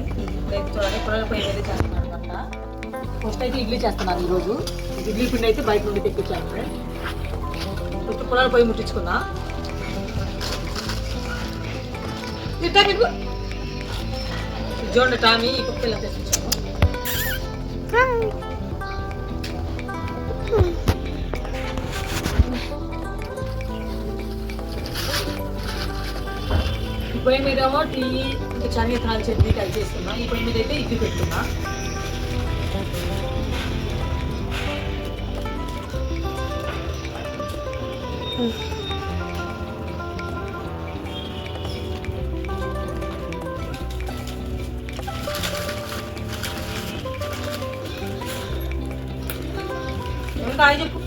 Morning నేను పొయ్యి మీద చేస్తున్నాను ఫస్ట్ అయితే ఇడ్లీ చేస్తున్నాను ఈరోజు ఇడ్లీ పిండి అయితే బయట నుండి తెప్పించాను ఫ్రెండ్ కొంచెం కూరగాయల పొయ్యి ముట్టించుకున్నా ఇట్టా చూడండి టామీ ఈ కుక్కలు ఈ పొయ్యి మీద ఏమో టీ ఇంకా శనగతనాలు చట్నీ కలిసి చేస్తున్నా ఈ పొయ్యి మీద అయితే ఇడ్లీ పెట్టుకున్నా. ఇంకా ఆయన చెప్పు?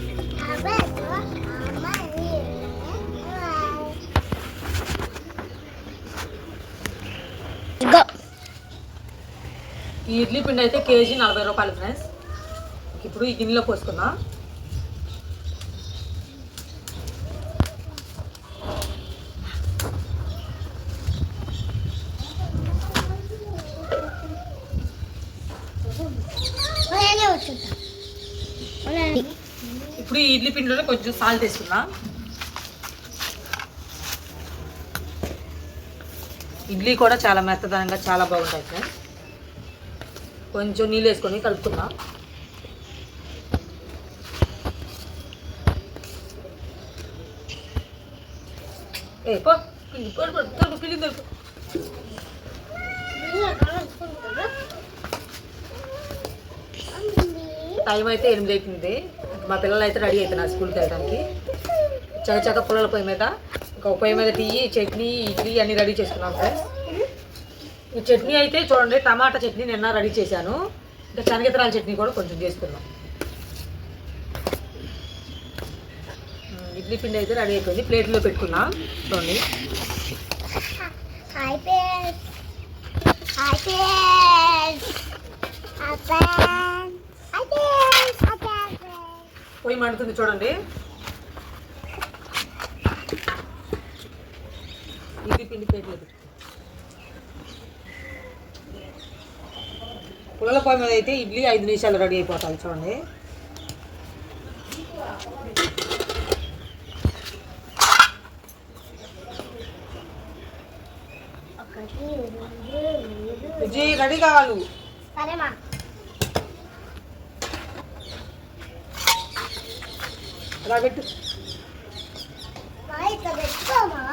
ఈ ఇడ్లీ పిండి అయితే కేజీ నలభై రూపాయలు ఫ్రెండ్స్ ఇప్పుడు ఈ గిన్నెలో పోసుకుందాం. ఇప్పుడు ఈ ఇడ్లీ పిండిలో కొంచెం సాల్ వేసుకున్నా ఇడ్లీ కూడా చాలా మెత్తదనంగా చాలా బాగుంటాయి ఫ్రెండ్స్ కొంచెం నీళ్ళు వేసుకొని కలుపుకున్నా ఏ పో. పిల్లి, పో, టైం అయితే ఎనిమిది అవుతుంది మా పిల్లలు అయితే రెడీ అవుతున్నారు స్కూల్కి వెళ్ళడానికి. చక పొలాల పొయ్యి మీద ఒక పొయ్యి మీద టీ చట్నీ ఇడ్లీ అన్నీ రెడీ చేసుకున్నాం ఫ్రెండ్స్. ఈ చట్నీ అయితే చూడండి టమాటా చట్నీ నిన్న రెడీ చేశాను. ఇంకా శనగతరాల చట్నీ కూడా కొంచెం చేసుకున్నాం ఇడ్లీ పిండి అయితే రెడీ అయిపోయింది. ప్లేట్లో పెట్టుకున్నాం చూడండి. పొయ్యి మండుతుంది చూడండి. ఇడ్లీ పిండి ప్లేట్లో పెట్టు పుల్లల పొయ్యి మీద అయితే ఇడ్లీ ఐదు నిమిషాలు రెడీ అయిపోతాయి చూడండి. విజయ్ రెడీ కావాలి. అలా పెట్టు. పెట్టుకోమా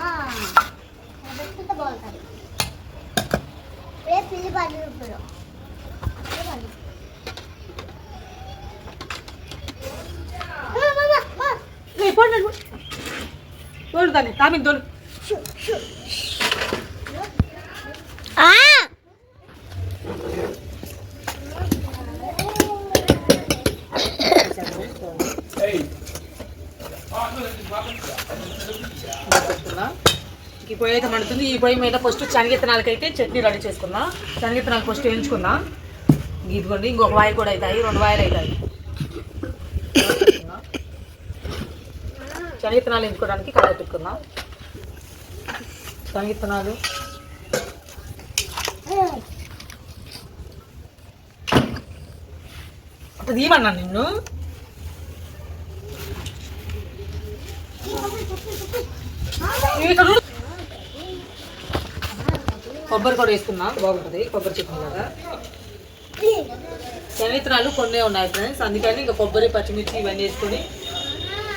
ఇక్కడ పెట్టుకుంటే బాగుంటుంది. తోడు దాన్ని తామిని తోడు ఈ పొయ్యి అయితే మండుతుంది. ఈ పొయ్యి మీద ఫస్ట్ శనగిత్తనాలకైతే చట్నీ రెడీ చేసుకున్నా. శనగిత్తనాలు ఫస్ట్ వేయించుకున్నా. ఇదిగోండి ఇంకొక వాయి కూడా అవుతాయి రెండు వాయిలు అవుతాయి. శనగిత్తనాలు ఎంచుకోవడానికి కళాయి పెట్టుకున్నా శనగిత్తనాలు అంత తీయమన్నా నిన్ను? కొబ్బరి కూడా వేసుకున్నా బాగుంటుంది కొబ్బరి చట్నీ కదా శనిత్రాలు కొన్నే ఉన్నాయి ఫ్రెండ్స్ అందుకని ఇంకా కొబ్బరి పచ్చిమిర్చి ఇవన్నీ వేసుకొని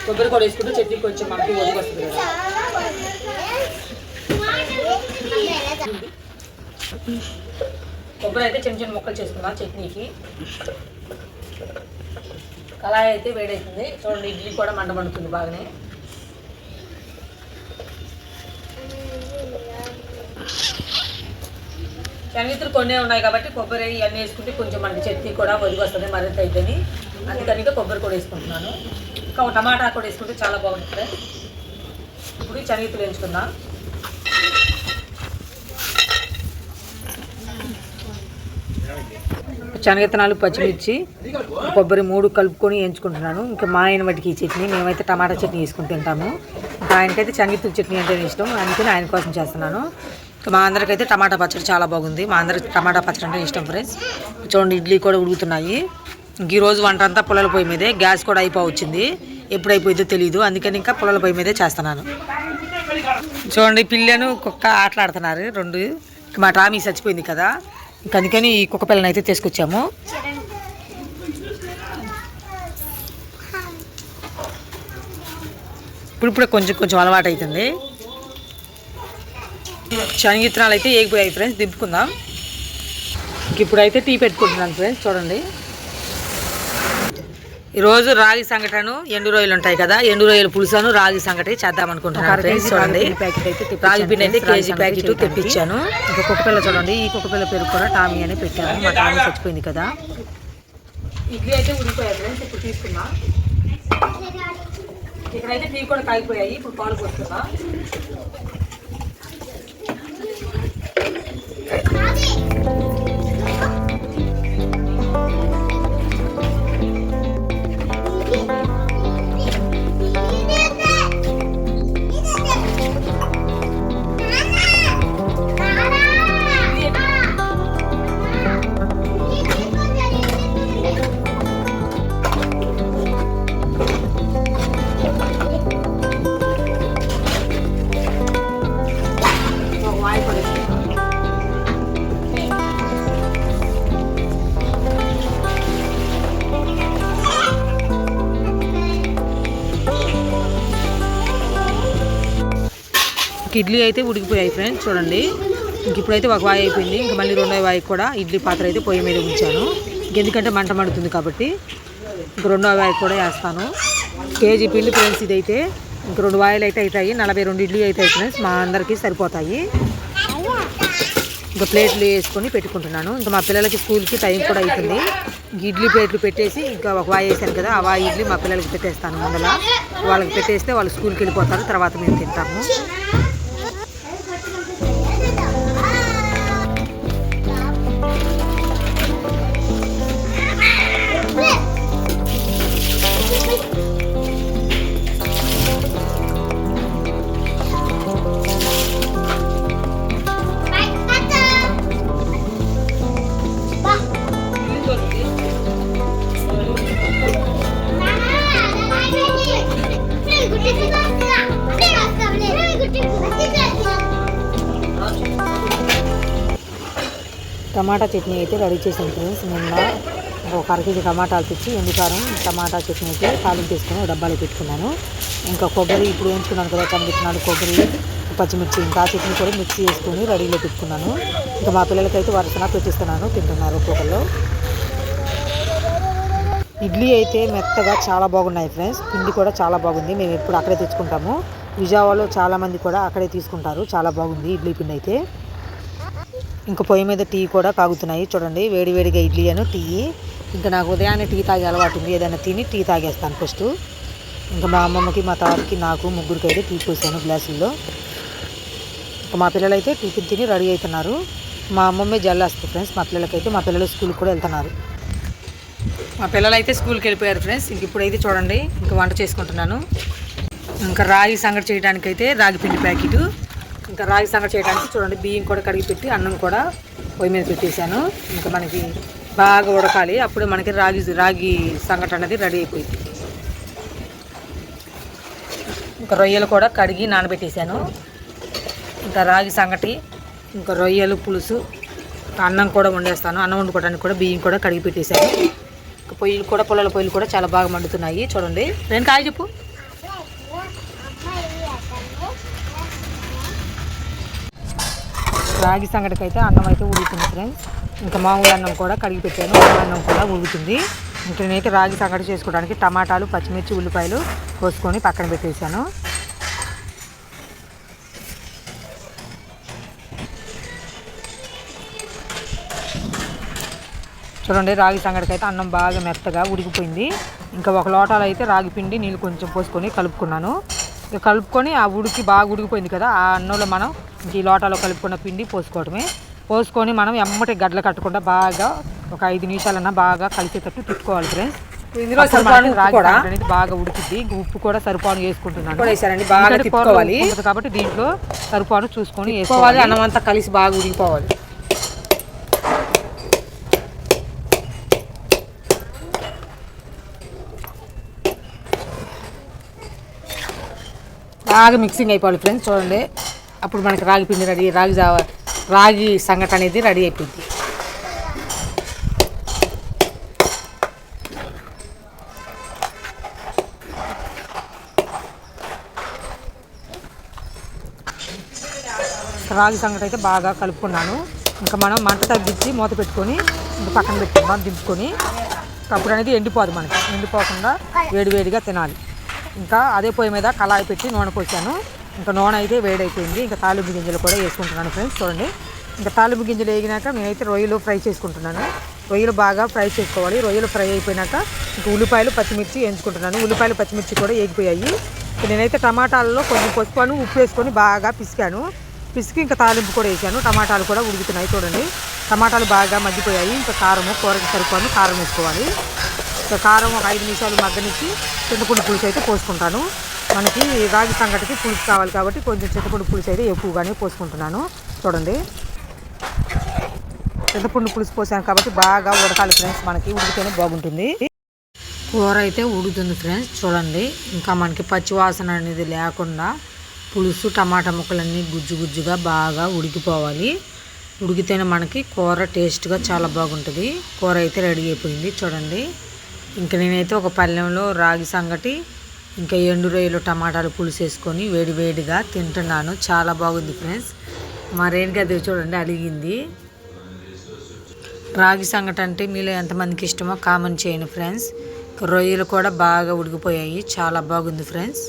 కొబ్బరి కూడా వేసుకుంటే చట్నీ కొంచెం మనకి ఒడిగి వస్తుంది కదా. కొబ్బరి అయితే చిన్న చిన్న ముక్కలు చేసుకున్నా చట్నీకి. కళాయి అయితే వేడవుతుంది చూడండి ఇడ్లీ కూడా మంట మండుతుంది బాగానే. శనగిత్తులు కొన్ని ఉన్నాయి కాబట్టి కొబ్బరి ఇవన్నీ వేసుకుంటే కొంచెం మనకి చట్నీ కూడా ఒదిగి వస్తుంది మరింత అయితేని. అందుకని కొబ్బరి కూడా వేసుకుంటున్నాను. ఇంకా టమాటా కూడా వేసుకుంటే చాలా బాగుంటుంది. ఇప్పుడు ఈ శనగిత్తులు వేయించుకుందాం. శనగిత్తనాలు పచ్చిమిర్చి కొబ్బరి మూడు కలుపుకొని వేయించుకుంటున్నాను. ఇంకా మా ఆయన వాటికి ఈ చట్నీ మేమైతే టమాటా చట్నీ వేసుకుని తింటాము. ఇంకా ఆయనకైతే శనగిత్తుల చట్నీ అంటే ఇష్టం. అందుకని ఆయన కోసం చేస్తున్నాను. మా అందరికైతే టమాటా పచ్చడి చాలా బాగుంది. మా అందరికి టమాటా పచ్చడి అంటే ఇష్టం ఫ్రెండ్స్ చూడండి ఇడ్లీ కూడా ఉడుకుతున్నాయి. ఈరోజు వంట అంతా పుల్లల పొయ్యి మీదే. గ్యాస్ కూడా అయిపోవచ్చింది. ఎప్పుడు అయిపోయిందో తెలియదు అందుకని ఇంకా పుల్లల పొయ్యి మీదే చేస్తున్నాను. చూడండి పిల్లను కుక్క ఆటలాడుతున్నారు. రెండు మా టామీ చచ్చిపోయింది కదా. ఇంక అందుకని ఈ కుక్క పిల్లని అయితే తీసుకొచ్చాము. ఇప్పుడు ఇప్పుడు కొంచెం కొంచెం అలవాటు అవుతుంది శనగిత్తనాలు అయితే ఏగిపోయాయి ఫ్రెండ్స్ దింపుకుందాం. ఇంక ఇప్పుడైతే టీ పెట్టుకుంటున్నాను ఫ్రెండ్స్ చూడండి. ఈరోజు రాగి సంగటను ఎండు రొయ్యలు ఉంటాయి కదా ఎండు రొయ్యలు పులుసాను రాగి సంగటి చేద్దాం అనుకుంటున్నాను ఫ్రెండ్స్ చూడండి. రాగి పిండి అయితే కేజీ ప్యాకెట్ తెప్పించాను. ఇంకా కుక్కపిల్ల చూడండి ఈ కుక్కపిల్ల పేరు కూడా టామీ అని పెట్టాను మా టామీ చచ్చిపోయింది కదా. ఇడ్లీ అయితే ఉడిపోయాయి ఫ్రెండ్స్ ఇప్పుడు తీసుకున్నా ఇక్కడైతే టీ కూడా కాగిపోయాయి ఇప్పుడు పాలు పోస్తున్నా ఒక ఒక ఇడ్లీ అయితే ఉడికిపోయాయి ఫ్రెండ్స్ చూడండి. ఇంక ఇప్పుడైతే ఒక వాయి అయిపోయింది. ఇంక మళ్ళీ రెండో వాయి కూడా ఇడ్లీ పాత్ర అయితే పొయ్యి మీద ఉంచాను. ఎందుకంటే మంట మడుతుంది కాబట్టి ఇంక రెండో వాయి కూడా వేస్తాను. కేజీ పిండి ఫ్రెండ్స్ ఇదైతే ఇంక రెండు వాయిలు అయితే అవుతాయి. నలభై రెండు ఇడ్లీ అయితే ఫ్రెండ్స్ మా అందరికీ సరిపోతాయి. ఇంకా ప్లేట్లు వేసుకొని పెట్టుకుంటున్నాను. ఇంకా మా పిల్లలకి స్కూల్కి టైం కూడా అవుతుంది. ఇడ్లీ ప్లేట్లు పెట్టేసి ఇంకా ఒక వాయి వేసాను కదా ఆ వాయి ఇడ్లీ మా పిల్లలకి పెట్టేస్తాను ముందల. వాళ్ళకి పెట్టేస్తే వాళ్ళు స్కూల్కి వెళ్ళిపోతారు తర్వాత మేము తింటాము. టమాటా చట్నీ అయితే రెడీ చేసాను ఫ్రెండ్స్. నిన్న ఒక అర కేజీ టమాటాలు తెచ్చి ఎండుకారం టమాటా చట్నీ అయితే తాలింపు తీసుకొని డబ్బాలో పెట్టుకున్నాను. ఇంకా కొబ్బరి ఇప్పుడు ఉంచుకున్నాను కదా కనిపించినాడు కొబ్బరి పచ్చిమిర్చి ఇంకా చట్నీ కూడా మిక్సీ చేసుకొని రెడీలో పెట్టుకున్నాను. ఇంకా మా పిల్లలకైతే వరుసన పెట్టిస్తున్నాను తింటున్నారు ఒక్కొక్కరు ఇడ్లీ అయితే మెత్తగా చాలా బాగున్నాయి ఫ్రెండ్స్. పిండి కూడా చాలా బాగుంది. మేము ఎప్పుడు అక్కడే తెచ్చుకుంటాము. విజయవాడలో చాలామంది కూడా అక్కడే తీసుకుంటారు. చాలా బాగుంది ఇడ్లీ పిండి అయితే. ఇంకా పొయ్యి మీద టీ కూడా కాగుతున్నాయి. చూడండి వేడివేడిగా ఇడ్లీ అను టీ. ఇంకా నాకు ఉదయాన్నే టీ తాగే అలవాటు ఉంది. ఏదైనా తిని టీ తాగేస్తాను ఫస్ట్. ఇంకా మా అమ్మమ్మకి మా తాతకి నాకు ముగ్గురికి అయితే టీ పోసాను గ్లాసుల్లో. ఇంకా మా పిల్లలు అయితే టిఫిన్ తిని రెడీ అవుతున్నారు మా అమ్మమ్మే జల్లేస్తుంది ఫ్రెండ్స్. మా పిల్లలకైతే మా పిల్లలు స్కూల్కి కూడా వెళ్తున్నారు. మా పిల్లలు అయితే స్కూల్కి వెళ్ళిపోయారు ఫ్రెండ్స్. ఇంక ఇప్పుడైతే చూడండి ఇంకా వంట చేసుకుంటున్నాను. ఇంకా రాగి సంగటి చేయడానికైతే అయితే రాగి పిండి ప్యాకెట్. ఇంకా రాగి సంగటి చేయడానికి చూడండి బియ్యం కూడా కడిగి పెట్టి అన్నం కూడా పొయ్యి మీద పెట్టేశాను. ఇంకా మనకి బాగా ఉడకాలి. అప్పుడు మనకి రాగి రాగి సంగటి అనేది రెడీ అయిపోయింది. ఇంకా రొయ్యలు కూడా కడిగి నానబెట్టేశాను. ఇంకా రాగి సంగటి ఇంకా రొయ్యలు పులుసు అన్నం కూడా వండేస్తాను. అన్నం వండుకోవడానికి కూడా బియ్యం కూడా కడిగి పెట్టేశాను. ఇంకా పొయ్యిలు కూడా పొలాల పొయ్యిలు కూడా చాలా బాగా మండుతున్నాయి. చూడండి. నేను కాయ చెప్పు. రాగి సంగటికి అయితే అన్నం అయితే ఉడుకుతుంది ఫ్రెండ్స్ ఇంకా మామూలు అన్నం కూడా కడిగి పెట్టాను. అన్నం కూడా ఉడుకుతుంది ఇంకా నేనైతే రాగి సంగటి చేసుకోవడానికి టమాటాలు పచ్చిమిర్చి ఉల్లిపాయలు కోసుకొని పక్కన పెట్టేశాను. చూడండి రాగి సంగటికి అయితే అన్నం బాగా మెత్తగా ఉడికిపోయింది. ఇంకా ఒక లోటాలు అయితే రాగి పిండి నీళ్ళు కొంచెం పోసుకొని కలుపుకున్నాను. కలుపుకొని ఆ ఉడికి బాగా ఉడికిపోయింది కదా ఆ అన్నంలో మనం ఈ లోటాలో కలుపుకున్న పిండి పోసుకోవడమే. పోసుకొని మనం ఎమ్మటి గడ్డలు కట్టకుండా బాగా ఒక ఐదు నిమిషాలన్నా బాగా కలిసేటట్టు తిప్పుకోవాలి ఫ్రెండ్స్ ఇందులో సరిపాను అనేది బాగా ఉడికిద్ది. ఇంక ఉప్పు కూడా సరిపాను వేసుకుంటున్నాను బాగా కాబట్టి దీంట్లో సరిపాను చూసుకొని వేసుకోవాలి. అన్నం అంతా కలిసి బాగా ఉడికిపోవాలి. బాగా మిక్సింగ్ అయిపోవాలి ఫ్రెండ్స్ చూడండి. అప్పుడు మనకి రాగి పిండి రెడీ రాగి జావ రాగి సంగటి అనేది రెడీ అయిపోయింది. రాగి సంగటి అయితే బాగా కలుపుకున్నాను. ఇంకా మనం మంట తగ్గించి మూత పెట్టుకొని ఇంకా పక్కన పెట్టుకుందాం దింపుకొని. అప్పుడు అనేది ఎండిపోదు మనకి. ఎండిపోకుండా వేడివేడిగా తినాలి. ఇంకా అదే పొయ్యి మీద కళాయి పెట్టి నూనె పోసాను. ఇంకా నూనె అయితే వేడైపోయింది. ఇంకా తాలింపు గింజలు కూడా వేసుకుంటున్నాను ఫ్రెండ్స్ చూడండి. ఇంకా తాలింపు గింజలు వేగినాక నేనైతే రొయ్యలు ఫ్రై చేసుకుంటున్నాను. రొయ్యలు బాగా ఫ్రై చేసుకోవాలి. రొయ్యలు ఫ్రై అయిపోయినాక ఇంకా ఉల్లిపాయలు పచ్చిమిర్చి వేయించుకుంటున్నాను. ఉల్లిపాయలు పచ్చిమిర్చి కూడా వేగిపోయాయి. నేనైతే టమాటాలలో కొంచెం పసుపును ఉప్పు వేసుకొని బాగా పిసికాను. పిసికి ఇంకా తాలింపు కూడా వేసాను. టమాటాలు కూడా ఉడుకుతున్నాయి చూడండి. టమాటాలు బాగా మగ్గిపోయాయి. ఇంకా కారము కూరకి సరిపోను కారం వేసుకోవాలి. ఇంకా కారం ఒక ఐదు నిమిషాలు మగ్గనిచ్చి చింతపండు పులుసు అయితే పోసుకుంటాను. మనకి రాగి సంగటికి పులుసు కావాలి కాబట్టి కొంచెం చింతపండు పులుసు అయితే ఎక్కువగానే పోసుకుంటున్నాను. చూడండి. చింతపండు పులుసు పోసాను కాబట్టి బాగా ఉడకాలి ఫ్రెండ్స్. మనకి ఉడికితేనే బాగుంటుంది. కూర అయితే ఉడుతుంది ఫ్రెండ్స్. చూడండి. ఇంకా మనకి పచ్చివాసన అనేది లేకుండా పులుసు టమాటా ముక్కలన్నీ గుజ్జు గుజ్జుగా బాగా ఉడికిపోవాలి. ఉడికితేనే మనకి కూర టేస్ట్గా చాలా బాగుంటుంది. కూర అయితే రెడీ అయిపోయింది. చూడండి. ఇంకా నేనైతే ఒక పళ్ళెంలో రాగి సంగటి ఇంకా ఎండు రొయ్యలు టమాటాలు పులుసు వేసుకొని వేడివేడిగా తింటున్నాను. చాలా బాగుంది ఫ్రెండ్స్. మా రేణుగది చూడండి అడిగింది రాగి సంగటి అంటే మీలో ఎంతమందికి ఇష్టమో కామెంట్ చేయండి ఫ్రెండ్స్. రొయ్యలు కూడా బాగా ఉడికిపోయాయి. చాలా బాగుంది ఫ్రెండ్స్.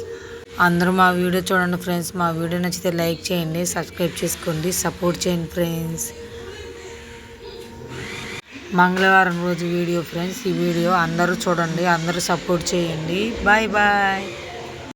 అందరూ మా వీడియో చూడండి ఫ్రెండ్స్. మా వీడియో నచ్చితే లైక్ చేయండి సబ్స్క్రైబ్ చేసుకోండి సపోర్ట్ చేయండి ఫ్రెండ్స్. మంగళవారం రోజు వీడియో ఫ్రెండ్స్. ఈ వీడియో అందరూ చూడండి అందరూ సపోర్ట్ చేయండి. Bye bye.